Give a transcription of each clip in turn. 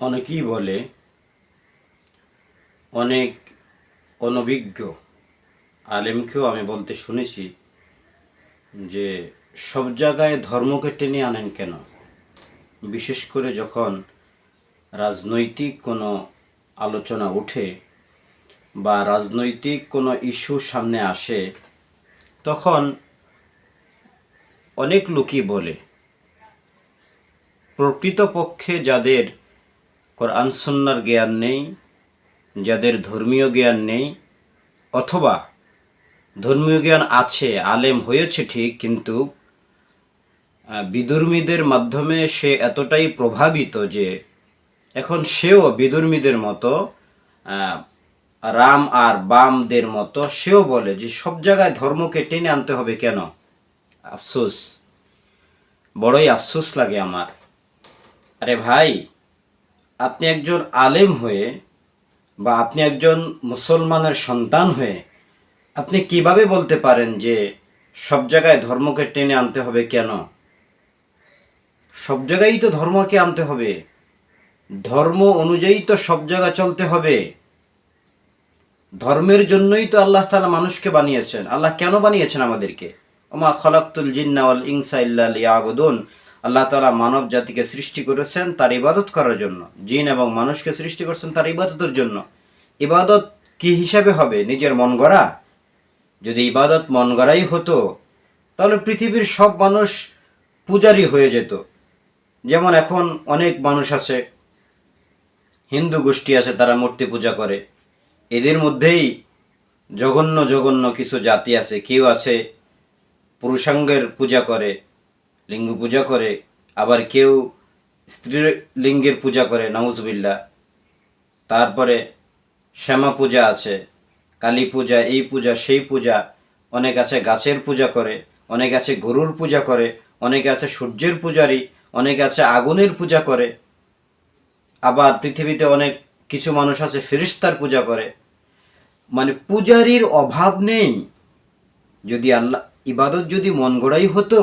অনেকেই বলে, অনেক অনভিজ্ঞ আলেমকেও আমি বলতে শুনেছি যে, সব জায়গায় ধর্মকে টেনে আনেন কেন? বিশেষ করে যখন রাজনৈতিক কোনো আলোচনা ওঠে বা রাজনৈতিক কোনো ইস্যু সামনে আসে, তখন অনেক লোকই বলে, প্রকৃতপক্ষে যাদের কোরআন সন্ন্যার জ্ঞান নেই যাদের ধর্মীয় জ্ঞান নেই অথবা ধর্মীয় জ্ঞান আছে আলেম হয়েছে ঠিক কিন্তু আহ, বিধর্মীদের মাধ্যমে সে এতটাই প্রভাবিত যে এখন সেও বিধর্মীদের মতো রাম আর বামদের মতো সেও বলে যে সব জায়গায় ধর্মকে টেনে আনতে হবে কেন? আফসোস। বড়ই আফসোস লাগে আমার। আরে ভাই আপনি একজন আলেম হয়ে বা আপনি একজন মুসলমানের সন্তান হয়ে আপনি কীভাবে বলতে পারেন যে সব জায়গায় ধর্মকে টেনে আনতে হবে কেন? সব জায়গায়ই তো ধর্মকে আনতে হবে। ধর্ম অনুযায়ী তো সব জায়গা চলতে হবে। ধর্মের জন্যই তো আল্লাহ তালা মানুষকে বানিয়েছেন। আল্লাহ কেন বানিয়েছেন আমাদেরকে? ওমা খলাক্তুল জিন্নাওয়াল ইনসা ইল্লা আল্লাহ তালা মানব জাতিকে সৃষ্টি করেছেন তার ইবাদত করার জন্য। জিন এবং মানুষকে সৃষ্টি করেছেন তার ইবাদতের জন্য। ইবাদত কি হিসাবে হবে? নিজের মন গড়া? যদি ইবাদত মন গড়াই হতো, তাহলে পৃথিবীর সব মানুষ পূজারি হয়ে যেত। যেমন এখন অনেক মানুষ আছে, হিন্দু গোষ্ঠী আছে, তারা মূর্তি পূজা করে। এদের মধ্যেই জঘন্য জঘন্য কিছু জাতি আছে। কেউ আছে, পুরুষাঙ্গের পূজা করে লিঙ্গ পূজা করে, আবার কেউ স্ত্রী লিঙ্গের পূজা করে নাউজবিল্লা তারপরে শ্যামা পূজা আছে, কালী পূজা, এই পূজা, সেই পূজা, অনেক আছে গাছের পূজা করে, অনেক আছে গরুর পূজা করে, অনেক আছে সূর্যের পূজারি, অনেক আছে আগুনের পূজা করে। আবার পৃথিবীতে অনেক কিছু মানুষ আছে ফেরিস্তার পূজা করে। মানে পূজারীর অভাব নেই। যদি আল্লাহ, ইবাদত যদি মন গড়াই হতো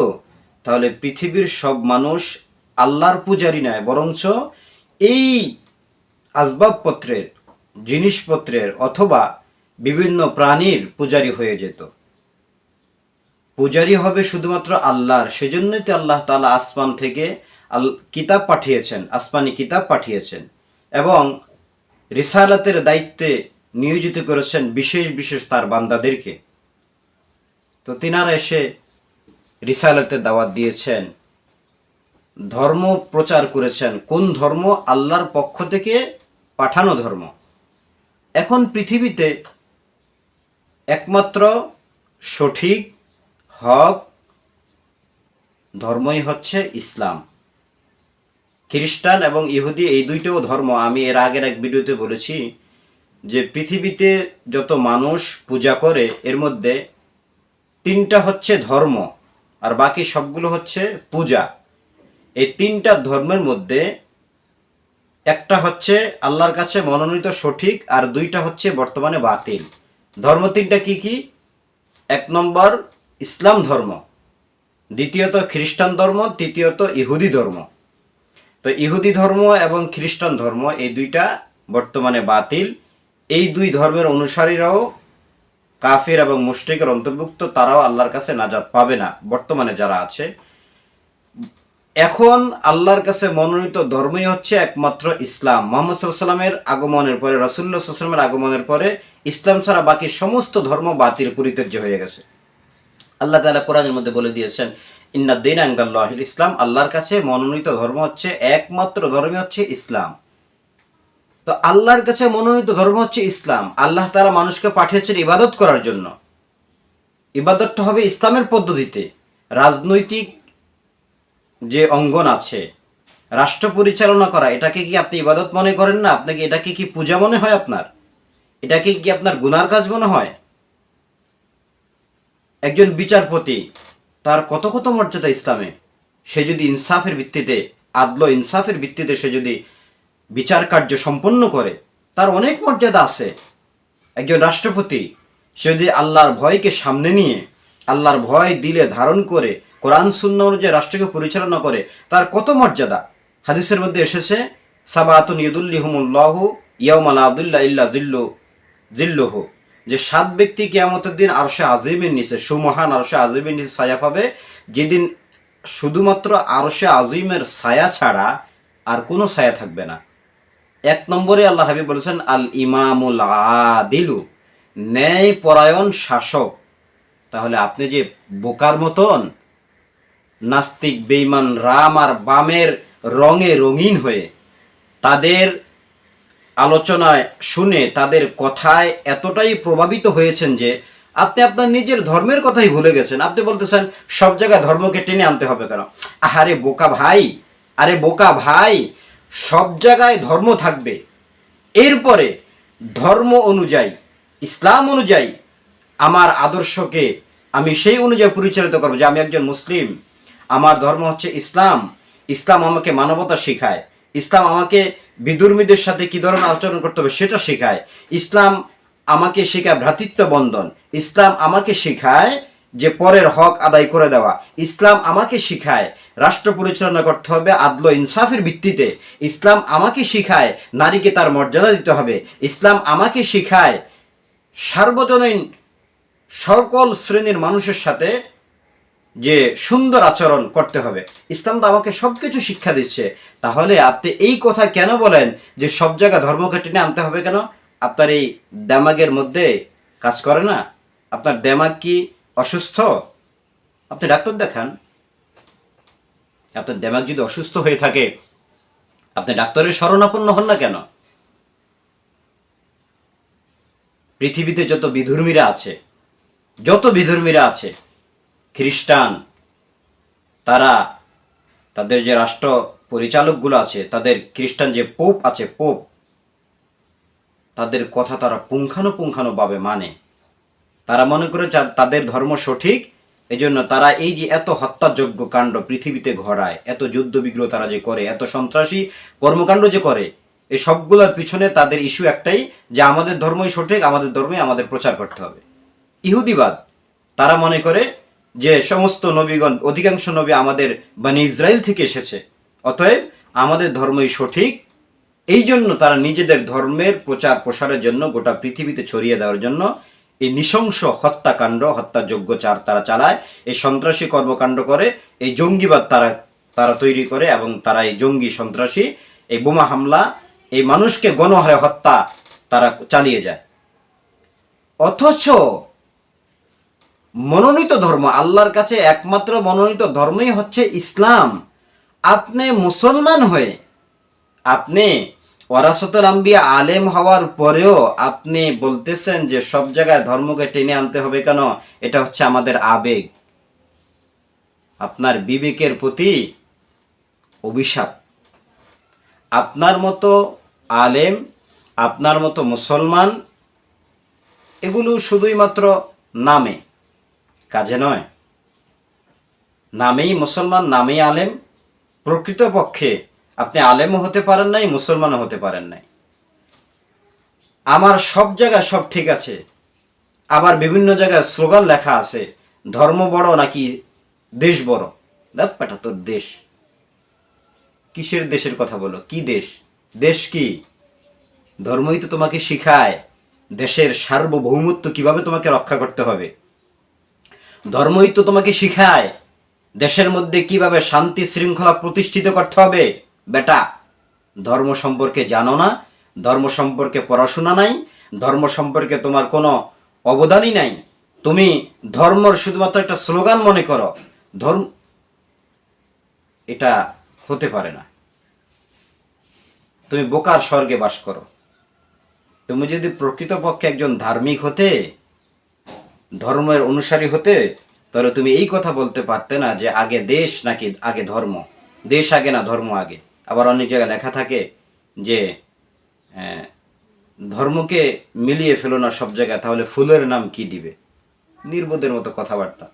তাহলে পৃথিবীর সব মানুষ আল্লাহর পূজারি নয়, বরঞ্চ এই আসবাবপত্রের, জিনিসপত্রের অথবা বিভিন্ন প্রাণীর পূজারি হয়ে যেত। পূজারি হবে শুধুমাত্র আল্লাহর, সেজন্যই তো আল্লাহ তালা আসমান থেকে আল কিতাব পাঠিয়েছেন, আসমানি কিতাব পাঠিয়েছেন এবং রিসালাতের দায়িত্বে নিয়োজিত করেছেন বিশেষ বিশেষ তার বান্দাদেরকে। তো তিনারা এসে রিসালাতের দাওয়াত দিয়েছেন। ধর্ম প্রচার করেছেন। কোন ধর্ম? আল্লাহর পক্ষ থেকে পাঠানো ধর্ম। এখন পৃথিবীতে একমাত্র সঠিক হক ধর্মই হচ্ছে ইসলাম। খ্রিস্টান এবং ইহুদি এই দুইটাও ধর্ম। আমি এর আগের এক ভিডিওতে বলেছি যে পৃথিবীতে যত মানুষ পূজা করে, এর মধ্যে তিনটা হচ্ছে ধর্ম। আর বাকি সবগুলো হচ্ছে পূজা। এই তিনটা ধর্মের মধ্যে একটা হচ্ছে আল্লাহর কাছে মনোনীত সঠিক আর দুইটা হচ্ছে বর্তমানে বাতিল। ধর্ম তিনটা কি কি? এক নম্বর, ইসলাম ধর্ম। দ্বিতীয়ত, খ্রিস্টান ধর্ম। তৃতীয়ত, ইহুদি ধর্ম। তো ইহুদি ধর্ম এবং খ্রিস্টান ধর্ম, এই দুইটা বর্তমানে বাতিল। এই দুই ধর্মের অনুসারীরাও কাফির এবং মুশরিকের অন্তর্ভুক্ত তারাও আল্লাহর কাছে নাজাত পাবে না। বর্তমানে যারা আছে, এখন আল্লাহর কাছে মনোনীত ধর্মই হচ্ছে একমাত্র ইসলাম। মোহাম্মদ সাল্লামের আগমনের পরে রাসুল্লাহ সাল্লামের আগমনের পরে ইসলাম ছাড়া বাকি সমস্ত ধর্ম বাতিল, পরিত্যাজ্য হয়ে গেছে। আল্লাহ তালা কোরআনের মধ্যে বলে দিয়েছেন ইন্না দিন আঙ্গাল্লাহ ইসলাম। আল্লাহর কাছে মনোনীত ধর্ম হচ্ছে, একমাত্র ধর্মই হচ্ছে ইসলাম। তো আল্লাহর কাছে মনোনীত ধর্ম হচ্ছে ইসলাম। আল্লাহ তারা মানুষকে পাঠিয়েছেন ইবাদত করার জন্য। ইবাদতটা হবে ইসলামের পদ্ধতিতে। রাজনৈতিক যে অঙ্গন আছে, রাষ্ট্র পরিচালনা করা, এটাকে কি আপনি ইবাদত মনে করেন না? আপনাকে এটাকে কি পূজা মনে হয় আপনার? এটাকে কি আপনার গুনার কাজ মনে হয়? একজন বিচারপতি, তার কত কত মর্যাদা ইসলামে? সে যদি ইনসাফের ভিত্তিতে, আদল ইনসাফের ভিত্তিতে সে যদি বিচার কার্য সম্পন্ন করে, তার অনেক মর্যাদা আছে। একজন রাষ্ট্রপতি, সে যদি আল্লাহর ভয়কে সামনে নিয়ে, আল্লাহর ভয় দিলে ধারণ করে, কোরআন শূন্য অনুযায়ী রাষ্ট্রকে পরিচালনা করে, তার কত মর্যাদা? হাদিসের মধ্যে এসেছে, সাবাতুন ইদুল্লিহুমুল্লাহু ইয়াউমাল আবদুল্লাহ ইল্লা জিল্লু জিল্লুহু যে সাত ব্যক্তি কিয়ামতের দিন আরশে আজিমের নিচে, সুমহান আরশে আজিমের নিচে ছায়া পাবে, যেদিন শুধুমাত্র আরশে আজিমের ছায়া ছাড়া আর কোনো ছায়া থাকবে না। এক নম্বরে আল্লাহ হাবিব বলেছেন, আল ইমামুল আদিলু ন্যায় পরায়ণ শাসক। তাহলে আপনি যে বোকার মতন, নাস্তিক বেইমান রাম আর বামের রঙে রঙিন হয়ে তাদের আলোচনায় শুনে তাদের কথায় এতটাই প্রভাবিত হয়েছেন যে, আপনি আপনার নিজের ধর্মের কথাই ভুলে গেছেন। আপনি বলতেছেন, সব জায়গায় ধর্মকে টেনে আনতে হবে কেন? আরে বোকা ভাই, আরে বোকা ভাই সব জায়গায় ধর্ম থাকবে। এরপরে ধর্ম অনুযায়ী, ইসলাম অনুযায়ী আমার আদর্শকে আমি সেই অনুযায়ী পরিচালিত করব যে আমি একজন মুসলিম। আমার ধর্ম হচ্ছে ইসলাম। ইসলাম আমাকে মানবতা শেখায়। ইসলাম আমাকে বিদুর্মীদের সাথে কী ধরনের আচরণ করতে হবে সেটা শেখায়। ইসলাম আমাকে শেখায় ভ্রাতৃত্ব বন্ধন। ইসলাম আমাকে শেখায় যে পরের হক আদায় করে দেওয়া। ইসলাম আমাকে শিখায় রাষ্ট্র পরিচালনা করতে হবে আদল ইনসাফের ভিত্তিতে। ইসলাম আমাকে শিখায়, নারীকে তার মর্যাদা দিতে হবে। ইসলাম আমাকে শিখায় সার্বজনীন সকল শ্রেণির মানুষের সাথে যে সুন্দর আচরণ করতে হবে। ইসলাম তো আমাকে সব কিছু শিক্ষা দিচ্ছে। তাহলে আপনি এই কথা কেন বলেন যে সব জায়গা ধর্মকে টেনে আনতে হবে কেন? আপনার এই দেমাগের মধ্যে কাজ করে না? আপনার দেমাগ কি অসুস্থ? আপনি ডাক্তার দেখান। আপনার দেমাগ যদি অসুস্থ হয়ে থাকে, আপনি ডাক্তারের শরণাপন্ন হন না কেন? পৃথিবীতে যত বিধর্মীরা আছে, যত বিধর্মীরা আছে, খ্রিস্টান, তারা, তাদের যে রাষ্ট্র পরিচালকগুলো আছে, তাদের খ্রিস্টান যে পোপ আছে, পোপ, তাদের কথা তারা পুঙ্খানুপুঙ্খানুভাবে মানে। তারা মনে করে তাদের ধর্ম সঠিক এজন্য তারা এই যে এত হত্যাযোগ্য কাণ্ড পৃথিবীতে ঘটায়, এত যুদ্ধবিগ্রহ তারা যে করে, এত সন্ত্রাসী কর্মকাণ্ড যে করে, এই সবগুলোর পিছনে তাদের ইস্যু একটাই যে আমাদের ধর্মই সঠিক, আমাদের ধর্মই আমাদের প্রচার করতে হবে। ইহুদিবাদ, তারা মনে করে যে সমস্ত নবীগণ, অধিকাংশ নবী আমাদের মানে ইসরায়েল থেকে এসেছে, অতএব আমাদের ধর্মই সঠিক। এই জন্য তারা নিজেদের ধর্মের প্রচার প্রসারের জন্য গোটা পৃথিবীতে ছড়িয়ে দেওয়ার জন্য এই নৃশংস হত্যাকাণ্ড হত্যাযোগ্য চার তারা চালায়, এই সন্ত্রাসী কর্মকাণ্ড করে, এই জঙ্গিবাদ তারা তারা তৈরি করে এবং তারা এই জঙ্গি সন্ত্রাসী, এই বোমা হামলা, এই মানুষকে গণহারে হত্যা তারা চালিয়ে যায়। অথচ মনোনীত ধর্ম, আল্লাহর কাছে একমাত্র মনোনীত ধর্মই হচ্ছে ইসলাম। আপনি মুসলমান হয়ে, আপনি ওয়ারাসতুল আম্বিয়া আলেম হওয়ার পরেও আপনি বলতেছেন যে সব জায়গায় ধর্মকে টেনে আনতে হবে কেন? এটা হচ্ছে আমাদের আবেগ। আপনার বিবেকের প্রতি অভিশাপ। আপনার মতো আলেম, আপনার মতো মুসলমান, এগুলো শুধুই মাত্র নামে, কাজে নয়। নামেই মুসলমান, নামেই আলেম, প্রকৃতপক্ষে আপনি আলেমও হতে পারেন নাই, মুসলমানও হতে পারেন নাই। আমার সব জায়গায় সব ঠিক আছে। আবার বিভিন্ন জায়গায় স্লোগান লেখা আছে, ধর্ম বড় নাকি দেশ বড়? দেখ পেটা তোর দেশ। কিসের দেশের কথা বলো? কি দেশ? দেশ কি? ধর্মই তো তোমাকে শিখায়। দেশের সার্বভৌমত্ব কীভাবে তোমাকে রক্ষা করতে হবে? ধর্মই তো তোমাকে শিখায়। দেশের মধ্যে কীভাবে শান্তি শৃঙ্খলা প্রতিষ্ঠিত করতে হবে? বেটা, ধর্ম সম্পর্কে জানো না, ধর্ম সম্পর্কে পড়াশোনা নাই, ধর্ম সম্পর্কে তোমার কোনো অবদানই নাই। তুমি ধর্মর শুধুমাত্র একটা স্লোগান মনে করো। ধর্ম এটা হতে পারে না। তুমি বোকার স্বর্গে বাস করো। তুমি যদি প্রকৃতপক্ষে একজন ধার্মিক হতে, ধর্মের অনুসারী হতে, তাহলে তুমি এই কথা বলতে পারতে না যে আগে দেশ নাকি আগে ধর্ম। দেশ আগে না ধর্ম আগে। আবার অনেক জায়গায় লেখা থাকে যে ধর্মকে মিলিয়ে ফেলো না সব জায়গায়, তাহলে ফুলের নাম কি দিবে? নির্বোধের মতো কথাবার্তা।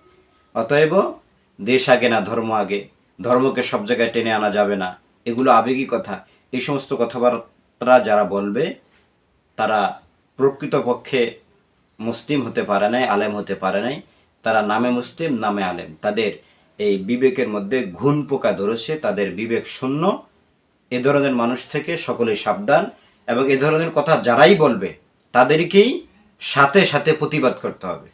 অতএব দেশ আগে না, ধর্ম আগে। ধর্মকে সব জায়গায় টেনে আনা যাবে না। এগুলো আবেগী কথা। এই সমস্ত কথাবার্তা যারা বলবে, তারা প্রকৃতপক্ষে মুসলিম হতে পারে নাই, আলেম হতে পারে নাই। তারা নামে মুসলিম, নামে আলেম। তাদের এই বিবেকের মধ্যে ঘুণ পোকা ধরেছে, তাদের বিবেক শূন্য। এ ধরনের মানুষ থেকে সকলে সাবধান এবং এ ধরনের কথা যারাই বলবে, তাদেরকেই সাথে সাথে প্রতিবাদ করতে হবে।